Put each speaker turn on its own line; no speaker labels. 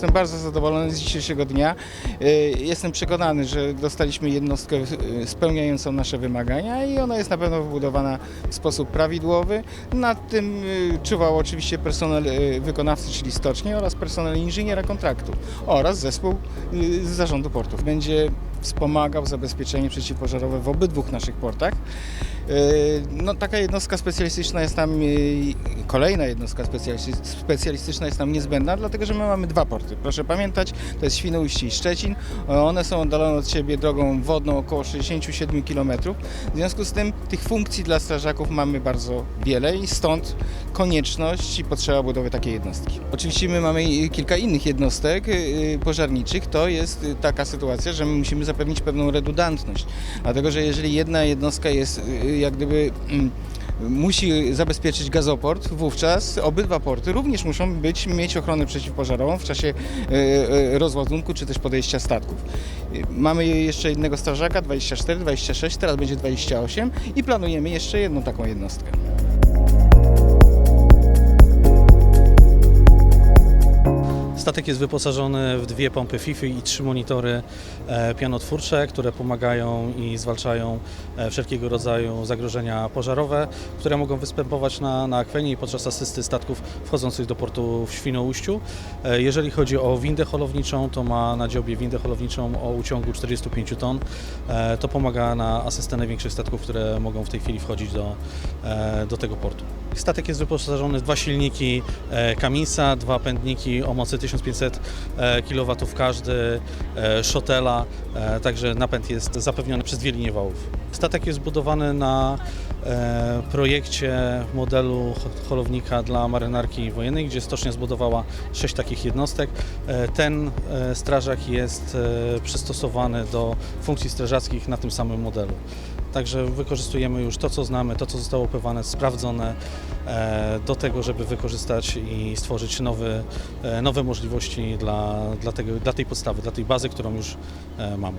jestem bardzo zadowolony z dzisiejszego dnia. E, Jestem przekonany, że dostaliśmy jednostkę e, spełniającą nasze wymagania i ona jest na pewno wybudowana w sposób prawidłowy. Nad tym e, czuwał oczywiście personel wykonawcy, czyli stocznie oraz personel inżyniera kontraktu oraz zespół z zarządu portów. Będzie wspomagał zabezpieczenie przeciwpożarowe w obydwu naszych portach. E, No, taka jednostka specjalistyczna jest nam, e, kolejna jednostka specjalistyczna jest nam niezbędna, dlatego że my mamy dwa porty. Proszę pamiętać, to jest Świnoujście i Szczecin. One są oddalone od siebie drogą wodną około 67 km. W związku z tym tych funkcji dla strażaków mamy bardzo wiele i stąd konieczność i potrzeba budowy takiej jednostki. Oczywiście my mamy kilka innych jednostek y, pożarniczych. To jest taka sytuacja, że my musimy zapewnić pewną redundantność. Dlatego, że jeżeli jedna jednostka jest y, jak gdyby mm, musi zabezpieczyć gazoport, wówczas obydwa porty również muszą być, mieć ochronę przeciwpożarową w czasie y, y, rozładunku czy też podejścia statków. Y, Mamy jeszcze jednego strażaka, 24, 26, teraz będzie 28 i planujemy jeszcze jedną taką jednostkę.
Statek jest wyposażony w dwie pompy FIFI i trzy monitory e, pianotwórcze, które pomagają i zwalczają e, wszelkiego rodzaju zagrożenia pożarowe, które mogą występować na, na akwenie i podczas asysty statków wchodzących do portu w Świnoujściu. E, Jeżeli chodzi o windę holowniczą, to ma na dziobie windę holowniczą o uciągu 45 ton. To pomaga na asystę największych statków, które mogą w tej chwili wchodzić do, do tego portu. Statek jest wyposażony w dwa silniki e, Caminsa, dwa pędniki o mocy 1500 kW każdy, e, szotela, e, także napęd jest zapewniony przez dwie linie wałów. Statek jest budowany na e, projekcie modelu ho- holownika dla marynarki wojennej, gdzie stocznia zbudowała sześć takich jednostek. E, Ten e, strażak jest e, przystosowany do funkcji strażackich na tym samym modelu. Także wykorzystujemy już to, co znamy, to, co zostało opływane, sprawdzone e, do tego, żeby wykorzystać i stworzyć nowy, e, nowe możliwości dla, dla, tego, dla tej podstawy, dla tej bazy, którą już e, mamy.